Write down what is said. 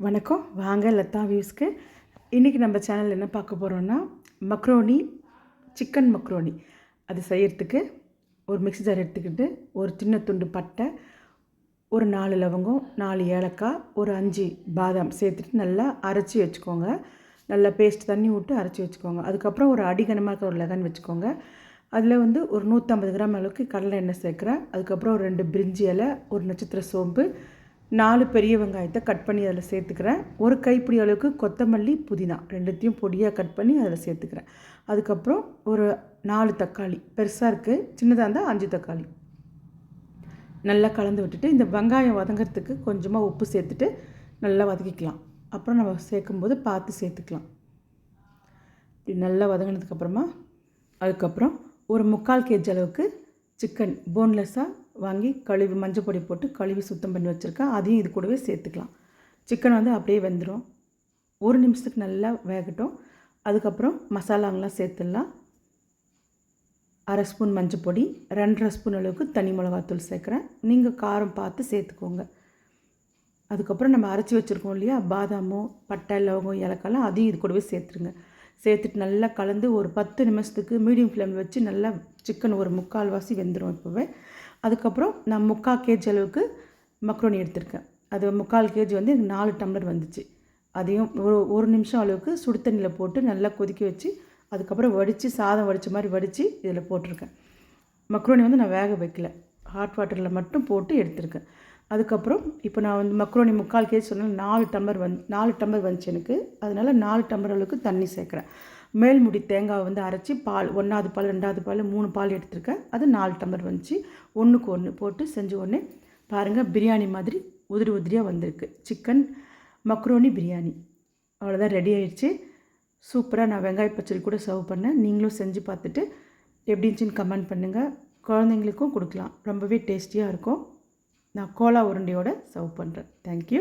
வணக்கம். வாங்க லதா வியூஸ்க்கு. இன்றைக்கி நம்ம சேனல் என்ன பார்க்க போகிறோன்னா மக்ரோனி சிக்கன் மக்ரோனி. அது செய்கிறதுக்கு ஒரு மிக்ஸி ஜார் எடுத்துக்கிட்டு ஒரு சின்ன துண்டு பட்டை ஒரு நாலு லவங்கம் நாலு ஏலக்காய் ஒரு அஞ்சு பாதாம் சேர்த்துட்டு நல்லா அரைச்சி வச்சுக்கோங்க. நல்லா பேஸ்ட் தண்ணி விட்டு அரைச்சி வச்சுக்கோங்க. அதுக்கப்புறம் ஒரு அடிகனமாக இருக்கிற ஒரு லெகன் வச்சுக்கோங்க. அதில் வந்து ஒரு நூற்றம்பது கிராம் அளவுக்கு கடலை எண்ணெய் சேர்க்குறேன். அதுக்கப்புறம் ஒரு ரெண்டு பிரிஞ்சி இலை ஒரு நட்சத்திர சோம்பு நாலு பெரிய வெங்காயத்தை கட் பண்ணி அதில் சேர்த்துக்கிறேன். ஒரு கைப்பிடி அளவுக்கு கொத்தமல்லி புதினா ரெண்டுத்தையும் பொடியாக கட் பண்ணி அதில் சேர்த்துக்கிறேன். அதுக்கப்புறம் ஒரு நாலு தக்காளி பெருசாக இருக்குது சின்னதாக இருந்தால் அஞ்சு தக்காளி. நல்லா கலந்து விட்டுட்டு இந்த வெங்காயம் வதங்கிறதுக்கு கொஞ்சமாக உப்பு சேர்த்துட்டு நல்லா வதக்கிக்கலாம். அப்புறம் நம்ம சேர்க்கும்போது பார்த்து சேர்த்துக்கலாம். இப்படி நல்லா வதங்கினதுக்கப்புறமா அதுக்கப்புறம் ஒரு முக்கால் கேஜி அளவுக்கு சிக்கன் போன்லெஸ்ஸாக வாங்கி கழுவி மஞ்சள் பொடி போட்டு கழுவி சுத்தம் பண்ணி வச்சுருக்கேன். அதையும் இது கூடவே சேர்த்துக்கலாம். சிக்கன் வந்து அப்படியே வெந்துடும் ஒரு நிமிஷத்துக்கு நல்லா வேகட்டும். அதுக்கப்புறம் மசாலாங்கெலாம் சேர்த்துடலாம். அரை ஸ்பூன் மஞ்சள் பொடி ரெண்டரை ஸ்பூன் அளவுக்கு தனி மிளகாத்தூள் சேர்க்குறேன். நீங்கள் காரம் பார்த்து சேர்த்துக்கோங்க. அதுக்கப்புறம் நம்ம அரைச்சி வச்சுருக்கோம் இல்லையா? பாதாமோ பட்டை லவங்கம் ஏலக்காய்லாம் அதையும் இது கூடவே சேர்த்துருங்க. சேர்த்துட்டு நல்லா கலந்து ஒரு பத்து நிமிஷத்துக்கு மீடியம் ஃப்ளேமில் வச்சு நல்லா சிக்கன் ஒரு முக்கால்வாசி வெந்துடும் இப்போவே. அதுக்கப்புறம் நான் முக்கால் கேஜி அளவுக்கு மக்ரோனி எடுத்திருக்கேன். அது முக்கால் கேஜி வந்து எனக்கு நாலு டம்ளர் வந்துச்சு. அதையும் ஒரு ஒரு நிமிஷம் அளவுக்கு சுடு தண்ணியில் போட்டு நல்லா கொதிக்க வச்சு அதுக்கப்புறம் வடித்து சாதம் வடித்த மாதிரி வடித்து இதில் போட்டிருக்கேன். மக்ரோனி வந்து நான் வேக வைக்கல. ஹாட் வாட்டரில் மட்டும் போட்டு எடுத்திருக்கேன். அதுக்கப்புறம் இப்போ நான் வந்து மக்ரோனி முக்கால் கேஜி சொன்னால் நாலு டம்ளர் வந் நாலு டம்ளர் வந்துச்சு எனக்கு. அதனால் நாலு டம்ளர் அளவுக்கு தண்ணி சேர்க்குறேன். மேல்முடி தேங்காவை வந்து அரைச்சி பால் ஒன்றாவது பால் ரெண்டாவது பால் மூணு பால் எடுத்திருக்கேன். அது நாலு டம்ளர் வந்துச்சு. ஒன்றுக்கு ஒன்று போட்டு செஞ்ச உடனே பாருங்கள் பிரியாணி மாதிரி உதிரி உதிரியாக வந்திருக்கு. Chicken macaroni biryani. அவ்வளோதான் ரெடி ஆயிடுச்சு. சூப்பராக நான் வெங்காய பச்சடி கூட சர்வ் பண்ணேன். நீங்களும் செஞ்சு பார்த்துட்டு எப்படி இருந்துச்சுன்னு கமெண்ட் பண்ணுங்கள் குழந்தைங்களுக்கும் கொடுக்கலாம். ரொம்பவே டேஸ்டியாக இருக்கும். நான் கோலா உருண்டையோடு சர்வ் பண்ணுறேன் தேங்க்யூ